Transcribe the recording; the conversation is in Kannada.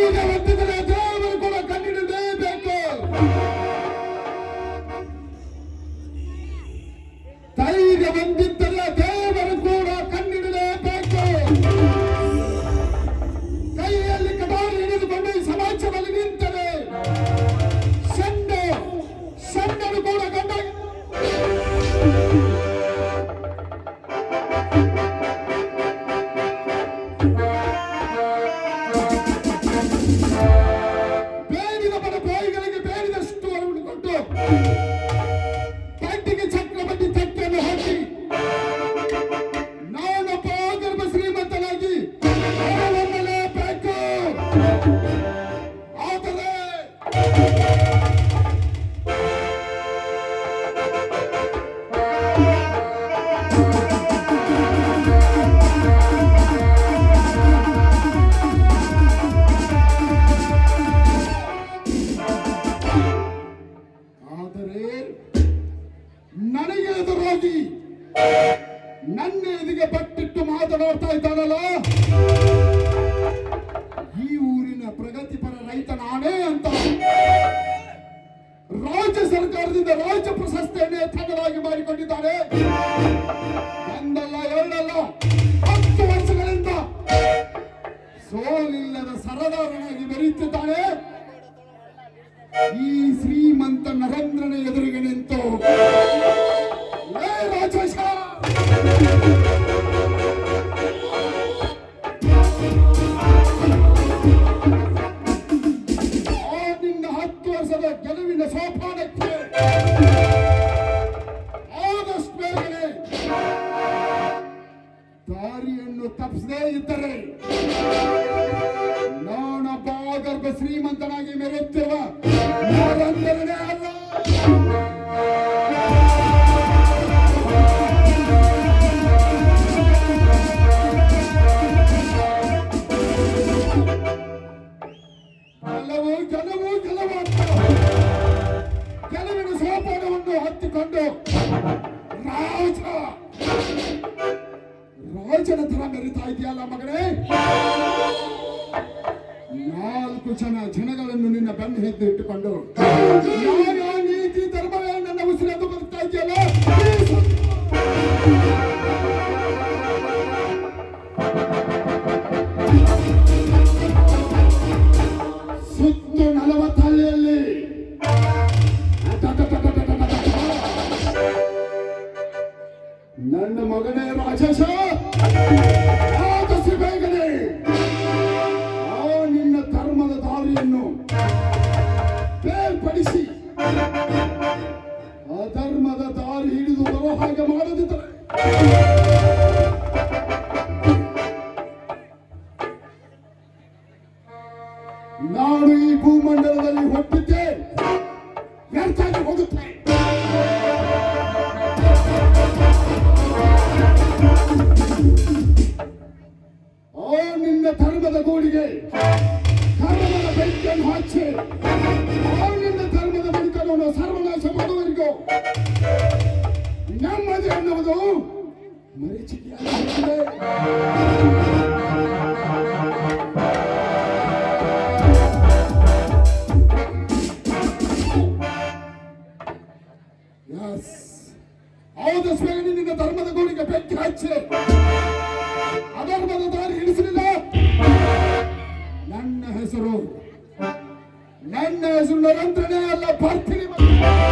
ಐದ ವರ್ಷಗಳ ದೇವರು ಕೂಡ ಕಣ್ಣಿಡಲೇಬೇಕು ಐದ ಬಂದಿದ್ದಲ್ಲ ದೇವರು ಮಾತನಾಡ್ತಾ ಇದ್ದಾನಲ್ಲ? ಈ ಊರಿನ ಪ್ರಗತಿಪರ ರೈತ ನಾನೇ ಅಂತ ರಾಜ್ಯ ಸರ್ಕಾರದಿಂದ ರಾಜ್ಯ ಪ್ರಶಸ್ತಿಯನ್ನು ತನ್ನದಾಗಿ ಮಾಡಿಕೊಂಡಿದ್ದಾನೆ. ಒಂದಲ್ಲ, ಎರಡಲ್ಲ, ಹತ್ತು ವರ್ಷಗಳಿಂದ ಸೋಲಿಲ್ಲದ ಸರದಾರನಾಗಿ ಬೆರೆಯುತ್ತಿದ್ದಾನೆ. ಈ ಶ್ರೀಮಂತ ನರೇಂದ್ರನ ಎದುರಿಗೆ ತಪ್ಪಿಸದೇ ಇದ್ದರೆ ನಾನೊಬ್ಬ ಗರ್ಭ ಶ್ರೀಮಂತನಾಗಿ ಮೆರೆಯುತ್ತಿರುವ ಅಲ್ಲ. ಗೆಲುವು ಗೆಲುವು ಅಂತ ಗೆಲುವಿನ ಸೋಪಾನವನ್ನು ಹತ್ತಿಕೊಂಡು ರಾಜ ರಾಜನ ತರ ಮೆರಿತಾ ಇದೆಯಲ್ಲ ಮಗನೇ ನಾಲ್ಕು ಜನ ಜನಗಳನ್ನು ನಿನ್ನ ಬೆನ್ನು ಹೆದ್ದು ಇಟ್ಟುಕೊಂಡು. ನೀತಿ ಧರ್ಮವೇ ನನ್ನ ಉಸಿರೆಂದು ನನ್ನ ಮಗನೇ ರಾಜೇಶ ಆದಷ್ಟು ಬೇಗನೆ! ಆ ನಿನ್ನ ಧರ್ಮದ ದಾರಿಯನ್ನು ಬೇರ್ಪಡಿಸಿ ಅಧರ್ಮದ ದಾರಿ ಹಿಡಿದು ಬರೋ ಹಾಗೆ ಮಾಡದಿದ್ದರೆ ನಾನು ಈ ಭೂಮಂಡಲದಲ್ಲಿ ಹೊಟ್ಟಿದ್ದೆ ವ್ಯರ್ಥಾಗಿ ಹೋಗುತ್ತೆ ಆ ನಿನ್ನ ಧರ್ಮದ ಗೋಡಿಗೆ ಧರ್ಮದ ಬೆಂಕಿಯನ್ನು ಹಚ್ಚಿ ಆ ನಿನ್ನ ಧರ್ಮದ ಬೆಂಕನ್ನು ಸರ್ವನಾಶ ಮಾಡುವವರಿಗೂ. ನೆಮ್ಮದಿ ಅನ್ನುವುದು ಮರೀಚಿಕೆಯಾಗಿದೆ ಹೌದು ಸ್ವೇಣಿ ನಿನ್ನ ಧರ್ಮದ ಗೋಡಿಗೆ ಬೆಂಕಿ ಹಚ್ಚಿ ಅಧರ್ಮದ ದಾರಿ ಹಿಡಿಸಲಿಲ್ಲ ನನ್ನ ಹೆಸರು ನನ್ನ ಹೆಸರು ನಿರಂತರನೇ ಅಲ್ಲ ಬರ್ತೀನಿ